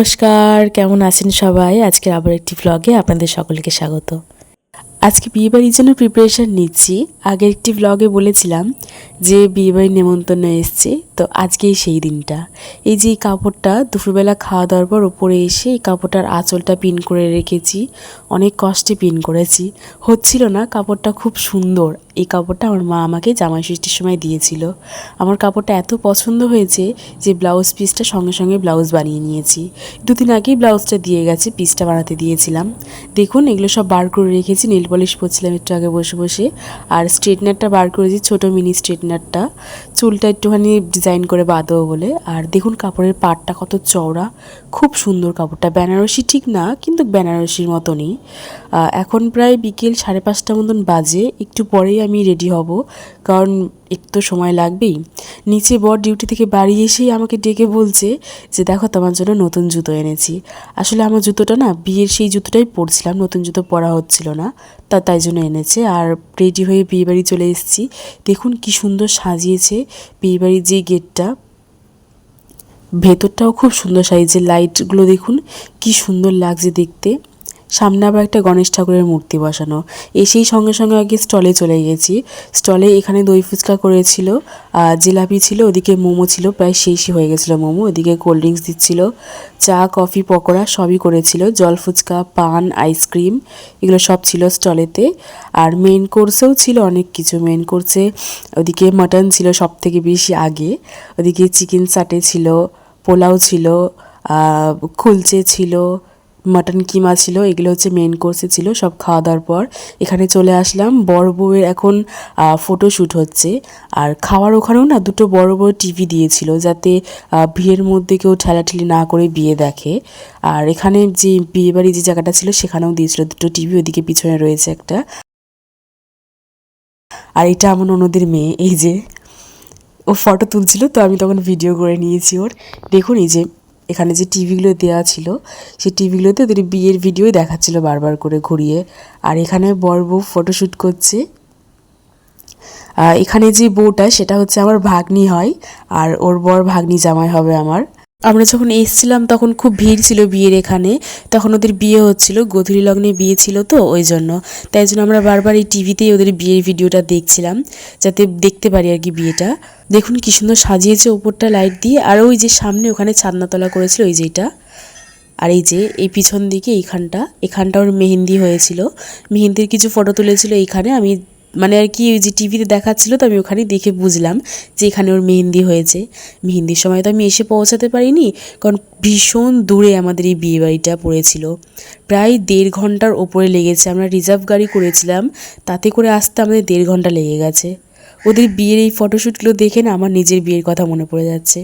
নমস্কার, কেমন আছেন সবাই? আজকে আবার একটি ব্লগে আপনাদের সকলকে স্বাগত। আজকে বিয়েবাড়ির জন্য প্রিপারেশন নিচ্ছি। আগের একটি ব্লগে বলেছিলাম যে বিয়েবাড়ির নেমন্তন্ন এসছে, তো আজকেই সেই দিনটা। এই যে এই কাপড়টা, দুপুরবেলা খাওয়া দাওয়ার পর ওপরে এসে এই কাপড়টার আঁচলটা পিন করে রেখেছি। অনেক কষ্টে পিন করেছি। হচ্ছিল না, কাপড়টা খুব সুন্দর। এই কাপড়টা আমার মা আমাকে জামাই ষষ্ঠীর সময় দিয়েছিল। আমার কাপড়টা এত পছন্দ হয়েছে যে ব্লাউজ পিসটা সঙ্গে সঙ্গে ব্লাউজ বানিয়ে নিয়েছি। দুদিন আগেই ব্লাউজটা দিয়ে গেছে পিসটা বানাতে দিয়েছিলাম। দেখুন, এগুলো সব বার করে রেখেছি নীল পলিশ পরছিলাম একটু আগে বসে বসে। আর স্ট্রেটনারটা বার করেছি, ছোটো মিনি স্ট্রেটনারটা চুলটা একটুখানি ডিজাইন করে বাঁধবো বলে। আর দেখুন, কাপড়ের পাটটা কত চওড়া। খুব সুন্দর কাপড়টা। বেনারসি ঠিক না, কিন্তু বেনারসির মতনই। এখন প্রায় বিকেল সাড়ে পাঁচটা মতন বাজে, একটু পরেই আমি রেডি হব, কারণ একটু সময় লাগবেই। নিচে বর ডিউটি থেকে বাড়ি এসেই আমাকে ডেকে বলছে যে, দেখো, তোমার জন্য নতুন জুতো এনেছি। আসলে আমার জুতোটা না, বিয়ের সেই জুতোটাই পরছিলাম, নতুন জুতো পরা হচ্ছিল না, তা তাই জন্য এনেছে। আর রেডি হয়ে বিয়ে বাড়ি চলে এসেছি। দেখুন কি সুন্দর সাজিয়েছে বিয়ে বাড়ির যে গেটটা। ভেতরটাও খুব সুন্দর সাইজের লাইটগুলো দেখুন, কি সুন্দর লাগছে দেখতে। সামনে আবার একটা গণেশ ঠাকুরের মূর্তি বসানো। এসেই সঙ্গে সঙ্গে আগে স্টলে চলে গেছি। স্টলে এখানে দই ফুচকা করেছিল আর জিলাপি ছিল, ওদিকে মোমো ছিল, প্রায় শেষই হয়ে গেছিল মোমো, ওদিকে কোল্ড ড্রিঙ্কস দিচ্ছিল, চা, কফি, পকোড়া সবই করেছিল, জল ফুচকা, পান, আইসক্রিম, এগুলো সব ছিল স্টলেতে। আর মেন কোর্সেও ছিল অনেক কিছু। মেন কোর্সে ওদিকে মাটন ছিল সব থেকে বেশি আগে, ওদিকে চিকেন চাটে ছিল, পোলাও ছিল কুলচে ছিল মাটন কিমা ছিল, এগুলো হচ্ছে মেন কোর্সে ছিল, সব খাওয়া দাওয়ার পর। এখানে চলে আসলাম, বড় বউয়ের এখন ফটোশ্যুট হচ্ছে। আর খাওয়ার ওখানেও না দুটো বড় বড় টিভি দিয়েছিল, যাতে বিয়ের মধ্যে কেউ ঠেলাঠেলি না করে বিয়ে দেখে। আর এখানে যে বিয়ে বাড়ি যে জায়গাটা ছিল, সেখানেও দিয়েছিল দুটো টিভি ওদিকে পিছনে রয়েছে একটা। আর এটা আমার অন্যদের মেয়ে, এই যে। ও ফটো তুলছিল, তো আমি তখন ভিডিও করে নিয়েছি ওর। দেখুন এই যে এখানে যে টিভিগুলো দেওয়া ছিল, সেই টিভিগুলোতে ওদের বিয়ের ভিডিও দেখাচ্ছিল বারবার করে ঘুরিয়ে। আর এখানে বর বউ ফটোশ্যুট করছে। এখানে যে বউটা, সেটা হচ্ছে আমার ভাগ্নি হয়। আর ওর বর ভাগ্নি জামাই হবে আমার। আমরা যখন এসেছিলাম, তখন খুব ভিড় ছিল বিয়ের এখানে। তখন ওদের বিয়ে হচ্ছিল, গধূলি লগ্নে বিয়ে ছিল তো, ওই জন্য। তাই জন্য আমরা বারবার এই টিভিতেই ওদের বিয়ের ভিডিওটা দেখছিলাম, যাতে দেখতে পারি আর কি বিয়েটা। দেখুন কি সুন্দর সাজিয়েছে ওপরটা লাইট দিয়ে, আর ওই যে সামনে ওখানে ছাদনাতলা করেছিল ওই যেটা আর এই যে, এই পিছন দিকে এইখানটা, এখানটা ওর মেহেন্দি হয়েছিল। মেহেন্দির কিছু ফটো তুলেছিল এইখানে, আমি মানে আর কি ওই যে টিভিতে দেখাচ্ছিল তো আমি ওখানে দেখে বুঝলাম যে এখানে ওর মেহেন্দি হয়েছে। মেহেন্দির সময় তো আমি এসে পৌঁছাতে পারিনি কারণ ভীষণ দূরে আমাদের এই বিয়ে বাড়িটা পড়েছিল। প্রায় দেড় ঘণ্টার ওপরে লেগেছে, আমরা রিজার্ভ গাড়ি করেছিলাম, তাতে করে আসতে আমাদের দেড় ঘণ্টা লেগে গেছে। ওদের বিয়ের এই ফটোশ্যুটগুলো দেখে না আমার নিজের বিয়ের কথা মনে পড়ে যাচ্ছে।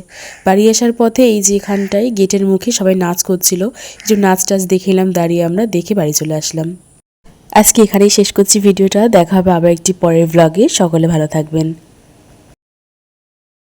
বাড়ি আসার পথে এই যে এখানটায় গেটের মুখে সবাই নাচ করছিল, যে নাচ টাচ দেখে এলাম, দাঁড়িয়ে আমরা দেখে বাড়ি চলে আসলাম। আজকে এখানেই শেষ করছি। ভিডিওটা দেখা হবে আবার একটি পরের ব্লগে সকলে ভালো থাকবেন।